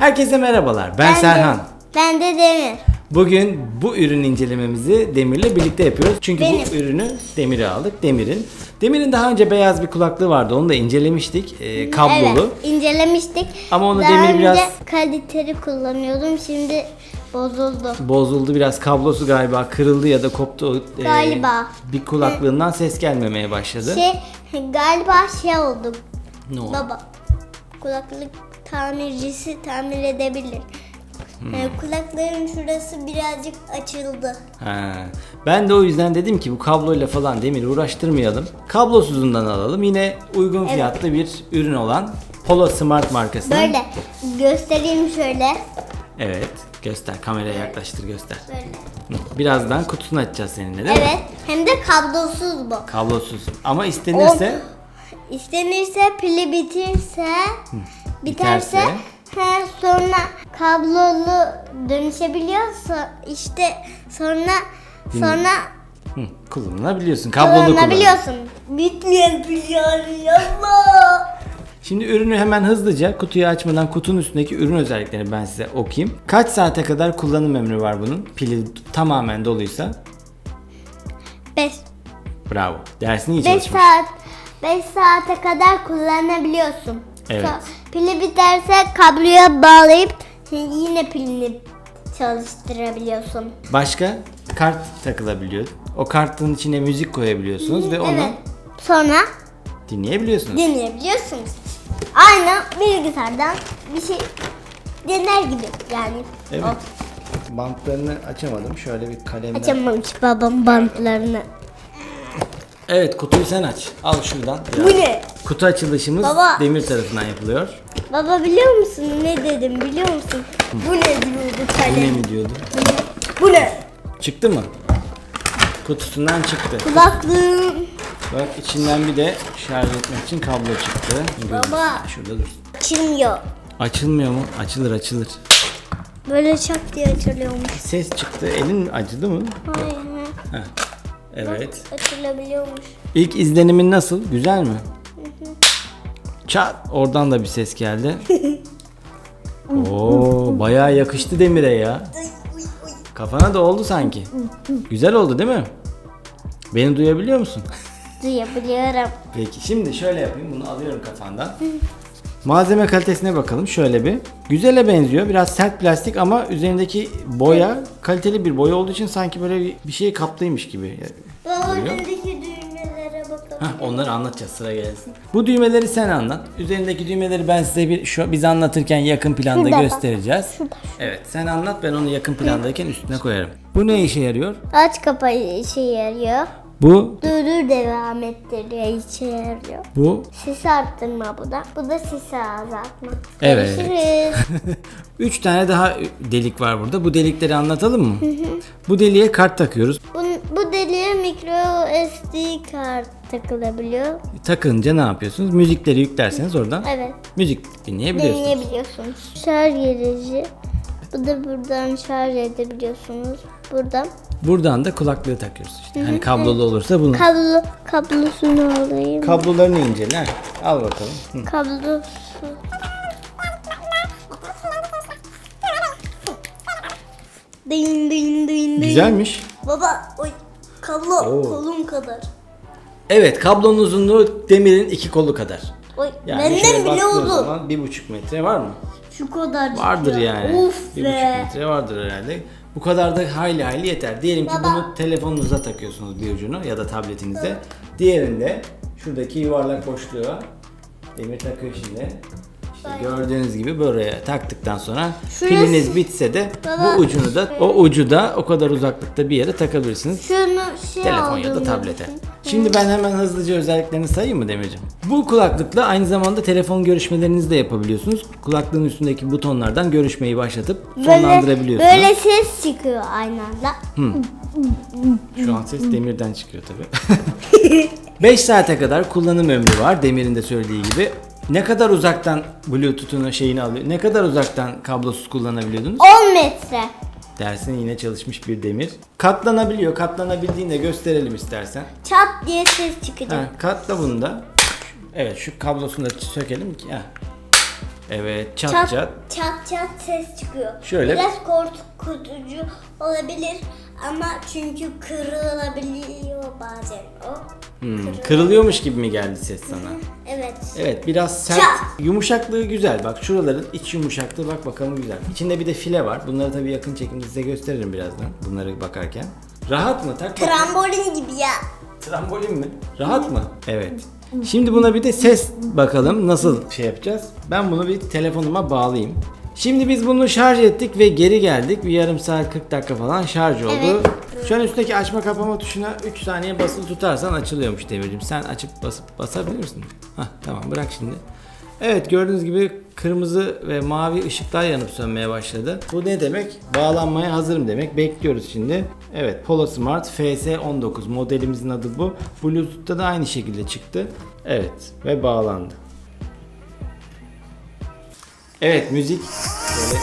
Herkese merhabalar. Ben, Ben de- Serhan. Ben de Demir. Bugün bu ürün incelememizi Demir'le birlikte yapıyoruz. Çünkü bu Benim. ürünü Demir'e aldık. Demir'in. Demir'in daha önce beyaz bir kulaklığı vardı. Onu da incelemiştik. Ee, kablolu. Evet, incelemiştik. Ama onu Daha Demir önce biraz- kaliteli kullanıyordum. Şimdi bozuldu. Bozuldu biraz kablosu galiba kırıldı ya da koptu. Ee, Galiba. bir kulaklığından ses gelmemeye başladı. Şey galiba şey oldu. ne oldu? Baba. Kulaklık tamircisi tamir edebilir. Hmm. Yani kulaklığın şurası birazcık açıldı. Ha. Ben de o yüzden dedim ki bu kabloyla falan Demir uğraştırmayalım. Kablosuzundan alalım. Yine uygun fiyatlı bir ürün olan Polo Smart markasının. Böyle göstereyim şöyle. Evet. Göster. Kameraya yaklaştır göster. Böyle. Birazdan kutusunu açacağız seninle değil mi? Evet. Hem de kablosuz bu. Kablosuz. Ama istenirse İstenirse pili bitirse biterse Biterse? he, sonra kablolu dönüşebiliyorsa işte sonra sonra hı, kullanılabiliyorsun. Kablolu kullan. kullanabiliyorsun. Yani yallah. Şimdi ürünü hemen hızlıca kutuyu açmadan kutunun üstündeki ürün özelliklerini ben size okuyayım. Kaç saate kadar kullanım ömrü var bunun? Pili tamamen doluysa. 5 Bravo. Dersini iyi 5 çalışmış. saat 5 saate kadar kullanabiliyorsun. Evet. Pili biterse kabloya bağlayıp yine pilini çalıştırabiliyorsun. Başka kart takılabiliyor. O kartın içine müzik koyabiliyorsunuz ve onu Evet. Sonra dinleyebiliyorsunuz. dinleyebiliyorsunuz. Aynı bilgisayardan bir şey dinler gibi yani. Evet. O. Bantlarını açamadım. Şöyle bir kalemle. Açamamış babam bantlarını. Evet kutuyu sen aç. Al şuradan. Bu ne? Kutu açılışımız Baba. Demir tarafından yapılıyor. Baba biliyor musun ne dedim biliyor musun? Bu ne diyordu Bu ne kalem? mi diyordu? Bu ne? Çıktı mı? Kutusundan çıktı. Kulaklığım. Bak içinden bir de şarj etmek için kablo çıktı. Baba. Şurada dur. Açılmıyor. Açılmıyor mu? Açılır açılır. Böyle çak diye açılıyormuş. Ses çıktı. Elin acıdı mı? Hayır. Heh. Evet. Açılabiliyormuş. İlk izlenimin nasıl? Güzel mi? Çat. Oradan da bir ses geldi. Oo, bayağı yakıştı Demir'e ya. Kafana da oldu sanki. Güzel oldu değil mi? Beni duyabiliyor musun? Duyabiliyorum. Peki şimdi şöyle yapayım. Bunu alıyorum kafandan. Malzeme kalitesine bakalım şöyle bir. Güzele benziyor. Biraz sert plastik ama üzerindeki boya kaliteli bir boya olduğu için sanki böyle bir, bir şey kaplıymış gibi. Baba Duyuyor. üstündeki düğmelere bakalım. Hah, onları anlatacağız sıra gelsin. Bu düğmeleri sen anlat. Üzerindeki düğmeleri ben size bir şu biz anlatırken yakın planda Şurada bak. göstereceğiz. Evet sen anlat ben onu yakın plandayken üstüne koyarım. Bu ne işe yarıyor? Aç kapa işe yarıyor. Bu Durdur devam ettiriyor yarıyor. bu Sesi arttırma bu da. Bu da sesi azaltma. Evet. Görüşürüz. Üç tane daha delik var burada. Bu delikleri anlatalım mı? Bu deliğe kart takıyoruz. bu, bu deliğe micro SD kart takılabiliyor. Takınca ne yapıyorsunuz? Müzikleri yüklerseniz oradan Evet. müzik dinleyebiliyorsunuz. Deneyebiliyorsunuz. Şarj gerici. Bu da buradan şarj edebiliyorsunuz. Buradan. Buradan da kulaklığı takıyoruz işte. Hani kablolu olursa bunu. Kablo, kablosunu alayım. Kablolarını incele. ha. Al bakalım. Hı. Kablosu. Ding ding ding ding. Güzelmiş. Baba oy kablo Oo. kolum kadar. Evet kablonun uzunluğu demirin iki kolu kadar. Oy Yani benden şöyle bile baktığın uzun. zaman bir buçuk metre var mı? Şu kadar. Vardır yani. Uf bir be. buçuk metre vardır herhalde. Bu kadar da hayli hayli yeter. Diyelim ki Baba. bunu telefonunuza takıyorsunuz bir ucunu ya da tabletinize. Diğerinde şuradaki yuvarlak boşluğa demir takıyor şimdi. İşte gördüğünüz gibi buraya taktıktan sonra Şurası- piliniz bitse de Baba. bu ucunu da o ucu da o kadar uzaklıkta bir yere takabilirsiniz. Şunu şey Telefon ya da aldım tablete. Şimdi ben hemen hızlıca özelliklerini sayayım mı Demircim? Bu kulaklıkla aynı zamanda telefon görüşmelerinizi de yapabiliyorsunuz. Kulaklığın üstündeki butonlardan görüşmeyi başlatıp sonlandırabiliyorsunuz. Böyle ses çıkıyor aynı anda. Şu an ses demirden çıkıyor tabi. 5 saate kadar kullanım ömrü var Demir'in de söylediği gibi. Ne kadar uzaktan Bluetooth'unu şeyini alıyor? Ne kadar uzaktan kablosuz kullanabiliyordunuz? 10 metre. Dersin yine çalışmış bir demir. Katlanabiliyor. Katlanabildiğini de gösterelim istersen. Çat diye ses çıkacak. Ha, katla bunu da. Evet şu kablosunu da sökelim ki. Ha. Evet çat Çat çat. çat çat, ses çıkıyor. Şöyle- Biraz korkutucu olabilir ama çünkü kırılabiliyor bazen o. Hmm, Kırılıyor. Kırılıyormuş gibi mi geldi ses sana? Evet. Evet biraz sert. Çat. Yumuşaklığı güzel. Bak şuraların iç yumuşaklığı bak bakalım güzel. İçinde bir de file var. Bunları tabii yakın çekimde size gösteririm birazdan. Bunları bakarken. Rahat mı? Tak bakayım. Trambolin gibi ya. Trambolin mi? Rahat mı? Evet. Şimdi buna bir de ses bakalım nasıl şey yapacağız. Ben bunu bir telefonuma bağlayayım. Şimdi biz bunu şarj ettik ve geri geldik. Bir yarım saat 40 dakika falan şarj oldu. Evet. Şu an üstteki açma kapama tuşuna 3 saniye basılı tutarsan açılıyormuş Demircim. Sen açıp basıp basabilir misin? Hah tamam bırak şimdi. Evet gördüğünüz gibi kırmızı ve mavi ışıklar yanıp sönmeye başladı. Bu ne demek? Bağlanmaya hazırım demek. Bekliyoruz şimdi. Evet Polo Smart FS19 modelimizin adı bu. Bluetooth'ta da aynı şekilde çıktı. Evet ve bağlandı. Evet müzik. Şöyle.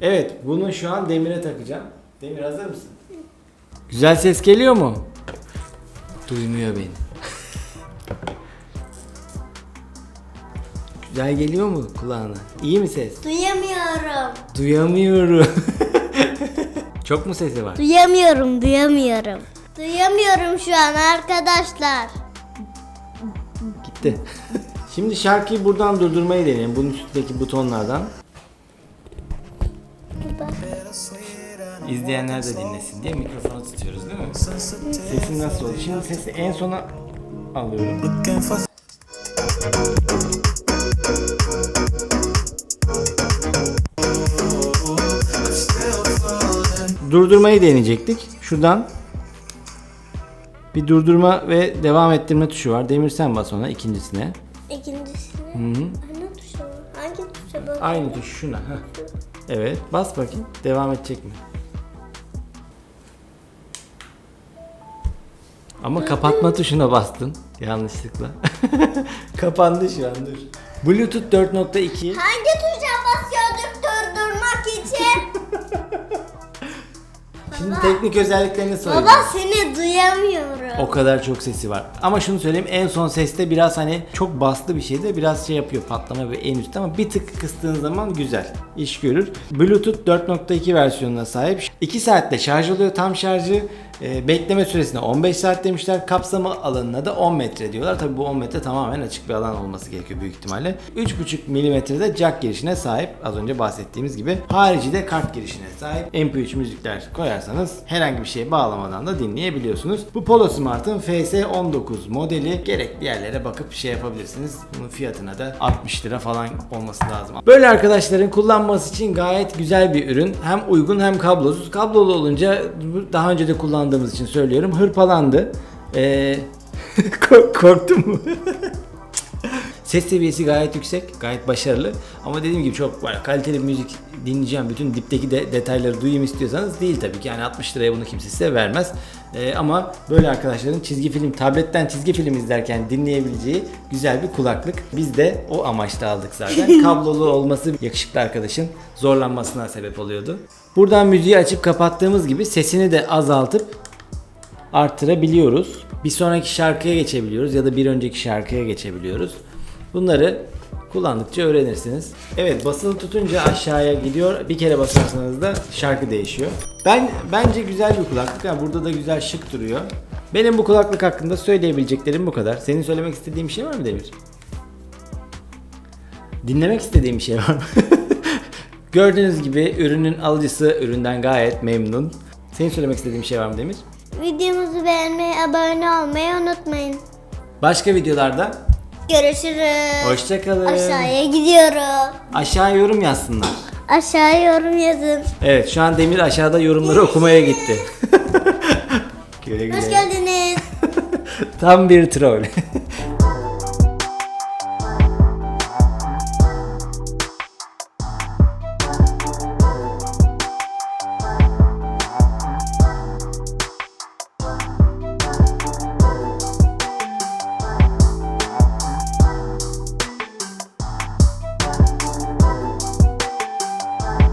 Evet bunu şu an Demir'e takacağım. Demir hazır mısın? Güzel ses geliyor mu? Duymuyor beni. Güzel geliyor mu kulağına? İyi mi ses? Duyamıyorum. Duyamıyorum. Çok mu sesi var? Duyamıyorum, duyamıyorum. Duyamıyorum şu an arkadaşlar. Gitti. Şimdi şarkıyı buradan durdurmayı deneyelim. Bunun üstündeki butonlardan. İzleyenler de dinlesin diye mikrofonu tutuyoruz değil mi? Sesin nasıl oldu? Şimdi sesi en sona alıyorum. Durdurmayı deneyecektik. Şuradan bir durdurma ve devam ettirme tuşu var. Demir sen bas ona ikincisine. İkincisini. Hı hı. Hangi tuşa? Hangi tuşa bak? Aynı tuş şuna. heh. Evet bas bakayım. Devam edecek mi? Ama kapatma tuşuna bastın yanlışlıkla. Kapandı şu an dur. Bluetooth 4.2 Hangi tuşa basıyorduk durdurmak için? Şimdi teknik özelliklerini söyleyeceğim. Baba seni duyamıyorum. O kadar çok sesi var. Ama şunu söyleyeyim en son seste biraz hani çok bastı bir şeyde biraz şey yapıyor patlama ve en üstte ama bir tık kıstığın zaman güzel iş görür. Bluetooth 4.2 versiyonuna sahip. 2 saatte şarj oluyor tam şarjı. Ee, bekleme süresine 15 saat demişler. Kapsama alanına da 10 metre diyorlar. Tabi bu 10 metre tamamen açık bir alan olması gerekiyor büyük ihtimalle. 3.5 milimetrede jack girişine sahip. Az önce bahsettiğimiz gibi. Harici de kart girişine sahip. MP3 müzikler koyarsanız herhangi bir şeye bağlamadan da dinleyebiliyorsunuz. Bu Polo Smart'ın FS19 modeli gerekli yerlere bakıp şey yapabilirsiniz. Bunun fiyatına da 60 lira falan olması lazım. Böyle arkadaşların kullanması için gayet güzel bir ürün. Hem uygun hem kablosuz. Kablolu olunca daha önce de kullandığımız için söylüyorum hırpalandı. Ee, kork- korktun mu? Ses seviyesi gayet yüksek, gayet başarılı. Ama dediğim gibi çok böyle kaliteli müzik dinleyeceğim, bütün dipteki de detayları duyayım istiyorsanız değil tabii ki. Yani 60 liraya bunu kimse size vermez. Ee, ama böyle arkadaşların çizgi film, tabletten çizgi film izlerken dinleyebileceği güzel bir kulaklık. Biz de o amaçla aldık zaten. Kablolu olması yakışıklı arkadaşın zorlanmasına sebep oluyordu. Buradan müziği açıp kapattığımız gibi sesini de azaltıp arttırabiliyoruz. Bir sonraki şarkıya geçebiliyoruz ya da bir önceki şarkıya geçebiliyoruz. Bunları kullandıkça öğrenirsiniz. Evet basılı tutunca aşağıya gidiyor. Bir kere basarsanız da şarkı değişiyor. Ben bence güzel bir kulaklık. Yani burada da güzel şık duruyor. Benim bu kulaklık hakkında söyleyebileceklerim bu kadar. Senin söylemek istediğin bir şey var mı Demir? Dinlemek istediğin bir şey var mı? Gördüğünüz gibi ürünün alıcısı üründen gayet memnun. Senin söylemek istediğin bir şey var mı Demir? Videomuzu beğenmeyi, abone olmayı unutmayın. Başka videolarda Görüşürüz. hoşçakalın. Aşağıya gidiyorum. Aşağı yorum yazsınlar. Aşağıya yorum yazın. Evet şu an Demir aşağıda yorumları okumaya gitti. güle güle. Hoş geldiniz. Tam bir troll.